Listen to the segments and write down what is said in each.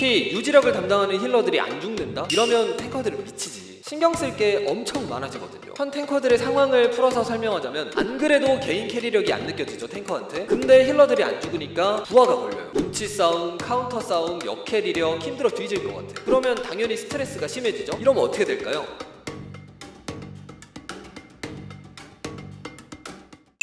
특히 유지력을 담당하는 힐러들이 안 죽는다? 이러면 탱커들은 미치지. 신경 쓸 게 엄청 많아지거든요. 현 탱커들의 상황을 풀어서 설명하자면 안 그래도 개인 캐리력이 안 느껴지죠 탱커한테. 근데 힐러들이 안 죽으니까 부하가 걸려요. 눈치 싸움, 카운터 싸움, 역캐리력 힘들어 뒤질 것 같아. 그러면 당연히 스트레스가 심해지죠. 이러면 어떻게 될까요?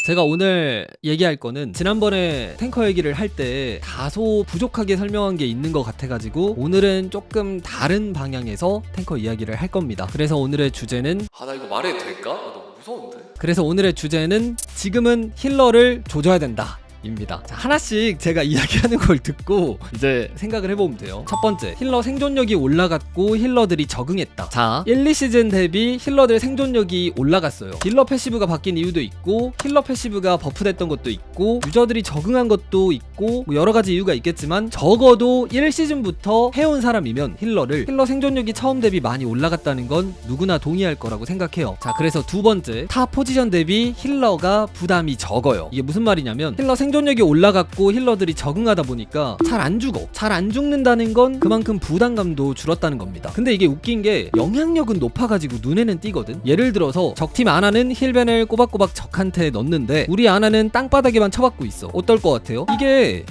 제가 오늘 얘기할 거는 지난번에 탱커 얘기를 할 때 다소 부족하게 설명한 게 있는 것 같아가지고 오늘은 조금 다른 방향에서 탱커 이야기를 할 겁니다. 그래서 오늘의 주제는 아 나 이거 말해도 될까? 아, 너무 무서운데. 그래서 오늘의 주제는 지금은 힐러를 조져야 된다. 입니다. 자, 하나씩 제가 이야기하는 걸 듣고 이제 생각을 해보면 돼요. 첫 번째, 힐러 생존력이 올라갔고 힐러들이 적응했다. 자, 1, 2시즌 대비 힐러들 생존력이 올라갔어요. 딜러 패시브가 바뀐 이유도 있고 힐러 패시브가 버프됐던 것도 있고 유저들이 적응한 것도 있고 뭐 여러 가지 이유가 있겠지만 적어도 1시즌부터 해온 사람이면 힐러를 힐러 생존력이 처음 대비 많이 올라갔다는 건 누구나 동의할 거라고 생각해요. 자, 그래서 두 번째, 타 포지션 대비 힐러가 부담이 적어요. 이게 무슨 말이냐면 힐러 생 존력이 올라갔고 힐러들이 적응하다 보니까 잘 안 죽어. 잘 안 죽는다는 건 그만큼 부담감도 줄었다는 겁니다. 근데 이게 웃긴 게 영향력은 높아가지고 눈에는 띄거든. 예를 들어서 적팀 아나는 힐벤을 꼬박꼬박 적한테 넣는데 우리 아나는 땅바닥에만 쳐박고 있어. 어떨 것 같아요? 이게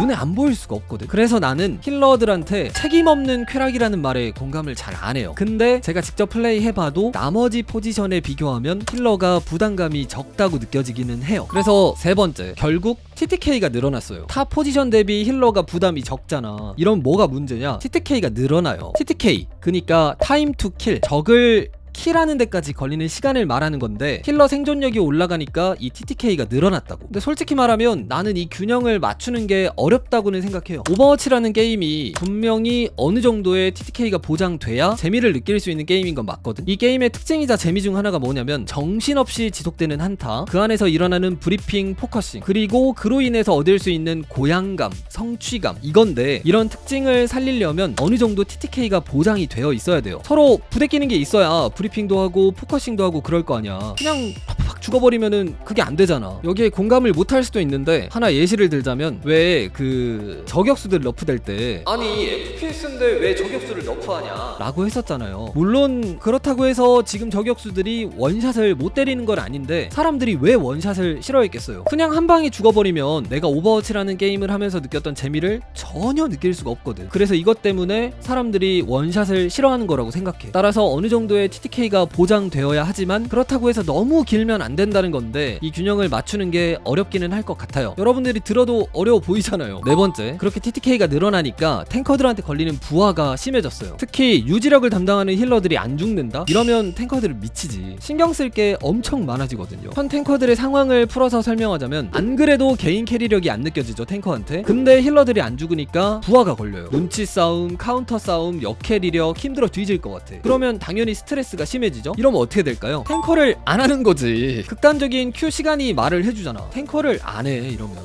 눈에 안 보일 수가 없거든. 그래서 나는 힐러들한테 책임 없는 쾌락이라는 말에 공감을 잘 안 해요. 근데 제가 직접 플레이 해봐도 나머지 포지션에 비교하면 힐러가 부담감이 적다고 느껴지기는 해요. 그래서 세 번째, 결국 TTK가 늘어났어요. 타 포지션 대비 힐러가 부담이 적잖아. 이런 뭐가 문제냐? TTK가 늘어나요. TTK, 그니까 타임 투 킬. 적을 킬하는 데까지 걸리는 시간을 말하는 건데 힐러 생존력이 올라가니까 이 TTK가 늘어났다고. 근데 솔직히 말하면 나는 이 균형을 맞추는 게 어렵다고는 생각해요. 오버워치라는 게임이 분명히 어느 정도의 TTK가 보장돼야 재미를 느낄 수 있는 게임인 건 맞거든. 이 게임의 특징이자 재미 중 하나가 뭐냐면 정신없이 지속되는 한타, 그 안에서 일어나는 브리핑, 포커싱, 그리고 그로 인해서 얻을 수 있는 고양감, 성취감 이건데 이런 특징을 살리려면 어느 정도 TTK가 보장이 되어 있어야 돼요. 서로 부대끼는 게 있어야 브리 핑도 하고 포커싱도 하고 그럴 거 아니야. 그냥 죽어버리면은 그게 안 되잖아. 여기에 공감을 못 할 수도 있는데 하나 예시를 들자면 왜 그 저격수들 너프될 때 아니 FPS인데 왜 저격수를 너프하냐 라고 했었잖아요. 물론 그렇다고 해서 지금 저격수들이 원샷을 못 때리는 건 아닌데 사람들이 왜 원샷을 싫어했겠어요. 그냥 한 방에 죽어버리면 내가 오버워치라는 게임을 하면서 느꼈던 재미를 전혀 느낄 수가 없거든. 그래서 이것 때문에 사람들이 원샷을 싫어하는 거라고 생각해. 따라서 어느 정도의 TTK가 보장되어야 하지만 그렇다고 해서 너무 길면 안 된다는 건데 이 균형을 맞추는 게 어렵기는 할 것 같아요. 여러분들이 들어도 어려워 보이잖아요. 네 번째, 그렇게 TTK가 늘어나니까 탱커들한테 걸리는 부하가 심해졌어요. 특히 유지력을 담당하는 힐러들이 안 죽는다? 이러면 탱커들은 미치지. 신경 쓸 게 엄청 많아지거든요. 현 탱커들의 상황을 풀어서 설명하자면 안 그래도 개인 캐리력이 안 느껴지죠 탱커한테. 근데 힐러들이 안 죽으니까 부하가 걸려요. 눈치 싸움, 카운터 싸움, 역캐리력 힘들어 뒤질 것 같아. 그러면 당연히 스트레스가 심해지죠. 이러면 어떻게 될까요? 탱커를 안 하는 거지. 극단적인 Q 시간이 말을 해주잖아. 탱커를 안 해 이러면.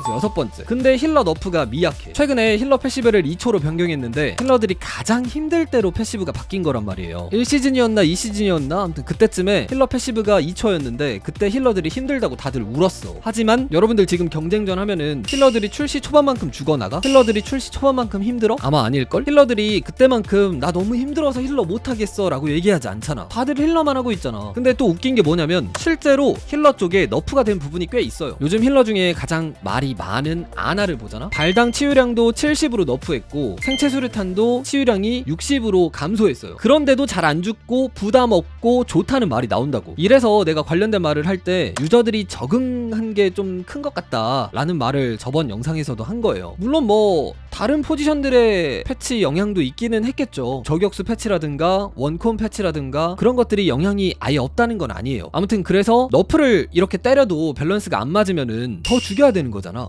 그래서 여섯 번째. 근데 힐러 너프가 미약해. 최근에 힐러 패시브를 2초로 변경했는데 힐러들이 가장 힘들 때로 패시브가 바뀐 거란 말이에요. 1시즌이었나 2시즌이었나 아무튼 그때쯤에 힐러 패시브가 2초였는데 그때 힐러들이 힘들다고 다들 울었어. 하지만 여러분들 지금 경쟁전 하면은 힐러들이 출시 초반만큼 죽어나가? 힐러들이 출시 초반만큼 힘들어? 아마 아닐걸? 힐러들이 그때만큼 나 너무 힘들어서 힐러 못하겠어 라고 얘기하지 않잖아. 다들 힐러만 하고 있잖아. 근데 또 웃긴 게 뭐냐면 실제로 힐러 쪽에 너프가 된 부분이 꽤 있어요. 요즘 힐러 중에 가장 말이 많은 아나를 보잖아. 발당 치유량도 70으로 너프했고 생체 수류탄도 치유량이 60으로 감소했어요. 그런데도 잘 안 죽고 부담 없고 좋다는 말이 나온다고. 이래서 내가 관련된 말을 할 때 유저들이 적응한 게 좀 큰 것 같다 라는 말을 저번 영상에서도 한 거예요. 물론 뭐 다른 포지션들의 패치 영향도 있기는 했겠죠. 저격수 패치라든가 원콤 패치라든가 그런 것들이 영향이 아예 없다는 건 아니에요. 아무튼 그래서 너프를 이렇게 때려도 밸런스가 안 맞으면은 더 죽여야 되는 거잖아.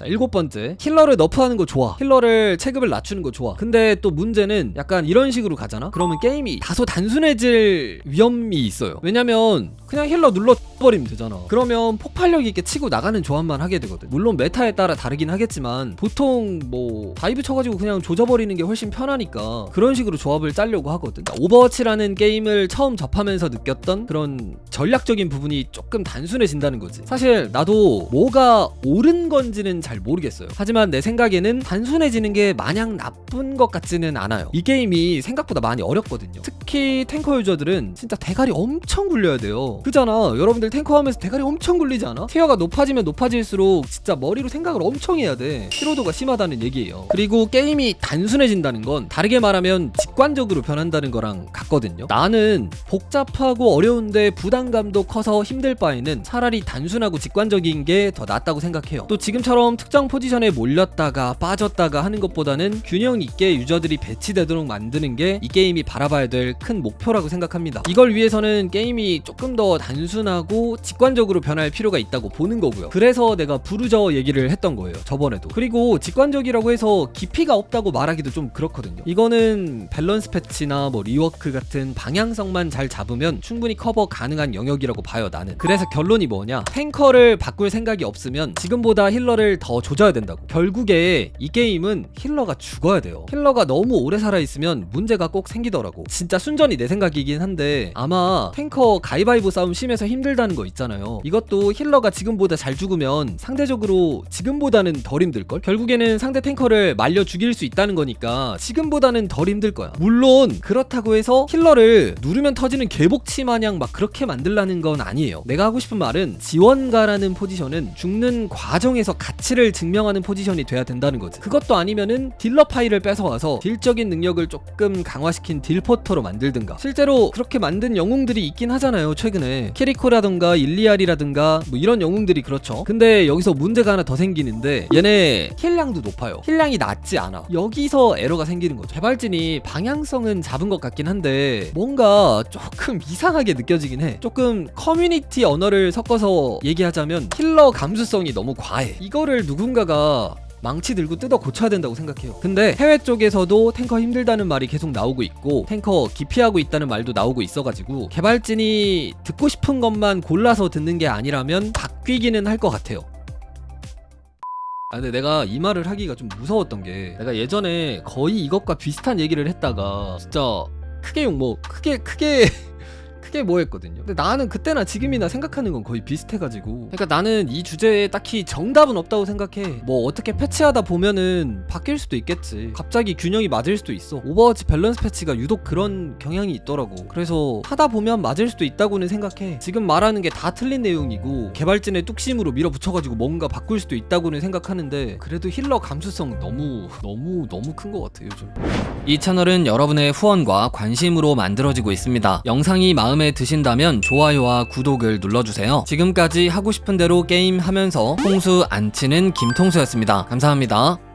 자, 일곱 번째. 힐러를 너프하는 거 좋아. 힐러를 체급을 낮추는 거 좋아. 근데 또 문제는 약간 이런 식으로 가잖아? 그러면 게임이 다소 단순해질 위험이 있어요. 왜냐면 그냥 힐러 눌러 버리면 되잖아. 그러면 폭발력 있게 치고 나가는 조합만 하게 되거든. 물론 메타에 따라 다르긴 하겠지만 보통 뭐 다이브 쳐가지고 그냥 조져버리는 게 훨씬 편하니까 그런 식으로 조합을 짜려고 하거든. 그러니까 오버워치라는 게임을 처음 접하면서 느꼈던 그런 전략적인 부분이 조금 단순해진다는 거지. 사실 나도 뭐가 옳은 건지는 잘잘 모르겠어요. 하지만 내 생각에는 단순해지는 게 마냥 나쁜 것 같지는 않아요. 이 게임이 생각보다 많이 어렵거든요. 특히 탱커 유저들은 진짜 대가리 엄청 굴려야 돼요. 그잖아. 여러분들 탱커 하면서 대가리 엄청 굴리지 않아? 티어가 높아지면 높아질수록 진짜 머리로 생각을 엄청 해야 돼. 피로도가 심하다는 얘기예요. 그리고 게임이 단순해진다는 건 다르게 말하면 직관적으로 변한다는 거랑 같거든요. 나는 복잡하고 어려운데 부담감도 커서 힘들 바에는 차라리 단순하고 직관적인 게 더 낫다고 생각해요. 또 지금처럼 특정 포지션에 몰렸다가 빠졌다가 하는 것보다는 균형 있게 유저들이 배치되도록 만드는 게 이 게임이 바라봐야 될 큰 목표라고 생각합니다. 이걸 위해서는 게임이 조금 더 단순하고 직관적으로 변할 필요가 있다고 보는 거고요. 그래서 내가 부르저 얘기를 했던 거예요. 저번에도. 그리고 직관적이라고 해서 깊이가 없다고 말하기도 좀 그렇거든요. 이거는 밸런스 패치나 뭐 리워크 같은 방향성만 잘 잡으면 충분히 커버 가능한 영역이라고 봐요, 나는. 그래서 결론이 뭐냐? 탱커를 바꿀 생각이 없으면 지금보다 힐러를 더 조져야 된다고. 결국에 이 게임은 힐러가 죽어야 돼요. 힐러가 너무 오래 살아있으면 문제가 꼭 생기더라고. 진짜 순전히 내 생각이긴 한데 아마 탱커 가위바위보 싸움 심해서 힘들다는 거 있잖아요. 이것도 힐러가 지금보다 잘 죽으면 상대적으로 지금보다는 덜 힘들걸? 결국에는 상대 탱커를 말려 죽일 수 있다는 거니까 지금보다는 덜 힘들 거야. 물론 그렇다고 해서 힐러를 누르면 터지는 개복치 마냥 막 그렇게 만들라는 건 아니에요. 내가 하고 싶은 말은 지원가라는 포지션은 죽는 과정에서 가치를 증명하는 포지션이 돼야 된다는 거지. 그것도 아니면은 딜러 파일을 뺏어와서 딜적인 능력을 조금 강화시킨 딜포터로 만들든가. 실제로 그렇게 만든 영웅들이 있긴 하잖아요. 최근에 키리코라든가 일리알이라든가 뭐 이런 영웅들이 그렇죠. 근데 여기서 문제가 하나 더 생기는데 얘네 힐량도 높아요. 힐량이 낮지 않아. 여기서 에러가 생기는 거죠. 개발진이 방향성은 잡은 것 같긴 한데 뭔가 조금 이상하게 느껴지긴 해. 조금 커뮤니티 언어를 섞어서 얘기하자면 힐러 감수성이 너무 과해. 이거를 누군가가 망치 들고 뜯어 고쳐야 된다고 생각해요. 근데 해외 쪽에서도 탱커 힘들다는 말이 계속 나오고 있고 탱커 기피하고 있다는 말도 나오고 있어가지고 개발진이 듣고 싶은 것만 골라서 듣는 게 아니라면 바뀌기는 할 것 같아요. 아 근데 내가 이 말을 하기가 좀 무서웠던 게 내가 예전에 거의 이것과 비슷한 얘기를 했다가 진짜 크게 욕 뭐 크게 크게 크게 뭐 했거든요. 근데 나는 그때나 지금이나 생각하는 건 거의 비슷해가지고. 그러니까 나는 이 주제에 딱히 정답은 없다고 생각해. 뭐 어떻게 패치하다 보면은 바뀔 수도 있겠지. 갑자기 균형이 맞을 수도 있어. 오버워치 밸런스 패치가 유독 그런 경향이 있더라고. 그래서 하다 보면 맞을 수도 있다고는 생각해. 지금 말하는 게 다 틀린 내용이고 개발진의 뚝심으로 밀어붙여가지고 뭔가 바꿀 수도 있다고는 생각하는데 그래도 힐러 감수성 너무 너무 너무 큰 것 같아 요즘. 이 채널은 여러분의 후원과 관심으로 만들어지고 있습니다. 영상이 마음에 드신다면 좋아요와 구독을 눌러주세요. 지금까지 하고 싶은 대로 게임 하면서 통수 안 치는 김통수였습니다. 감사합니다.